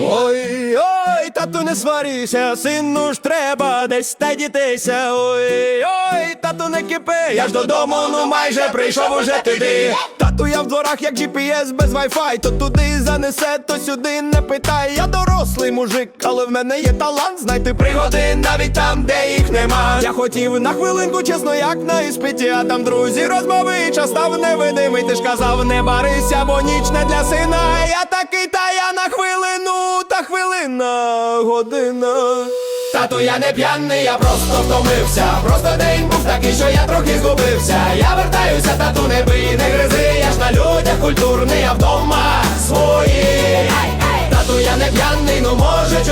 Ой, ой, тату, не сварися, сину ж треба десь та дітися. Ой, ой, тату, не кипи, я ж додому, ну майже прийшов уже туди. Тату, я в дворах, як GPS без Wi-Fi То туди занесе, то сюди не питай. Я дорослий мужик, але в мене є талант знайти пригоди навіть там, де їх нема. Я хотів на хвилинку, чесно, як на іспиті, а там друзі розмови, час став невидимий. Ти ж казав, не барися, бо ніч не для сина. Я такий, та я на хвилину, та хвилина, година. Тату, я не п'яний, я просто втомився. Просто день був такий, що я трохи згубився. Я вертаюся, тату, не бий,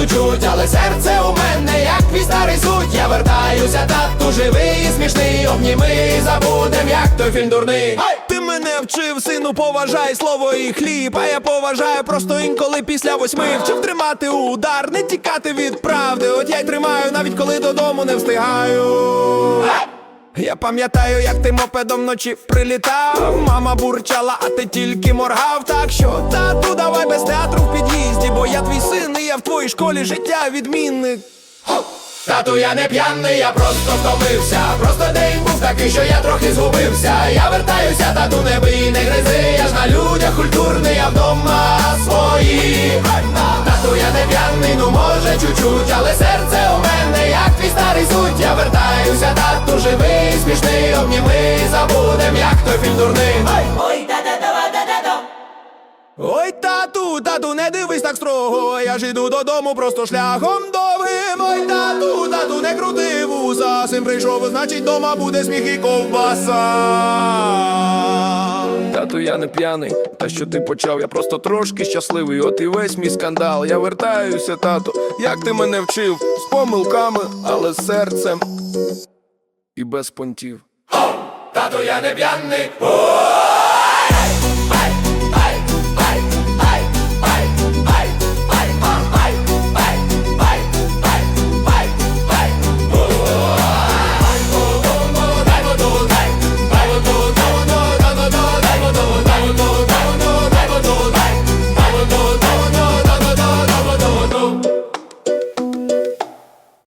чуть-чуть, але серце у мене, як твій старий суть. Я вертаюся, тату, живий і смішний. Обніми і забудем, як той фільм дурний. Ти мене вчив, сину, поважай слово і хліб. А я поважаю просто інколи після восьми вчив тримати удар, не тікати від правди. От я й тримаю, навіть коли додому не встигаю. Я пам'ятаю, як ти мопедом вночі прилітав. Мама бурчала, а ти тільки моргав. Так що, тату, я в твоїй школі життя відмінник. Тату, я не п'яний, я просто втомився. Просто день був такий, що я трохи згубився. Я вертаюся, тату, не бий, не гризи. Я ж на людях культурний, а вдома свої. Тату, я не п'яний, ну може чуть-чуть, але серце у мене, як твій старий суть. Я вертаюся, тату, живий, смішний, обніми, забудем, тату, тату, не дивись так строго. Я ж іду додому просто шляхом довгим. Ой, тату, тату, не крути вуса. Син прийшов, значить, дома буде сміх і ковбаса. Тату, я не п'яний, та що ти почав, я просто трошки щасливий, от і весь мій скандал. Я вертаюся, тату, як ти мене вчив, з помилками, але з серцем і без понтів. Тату, я не п'яний.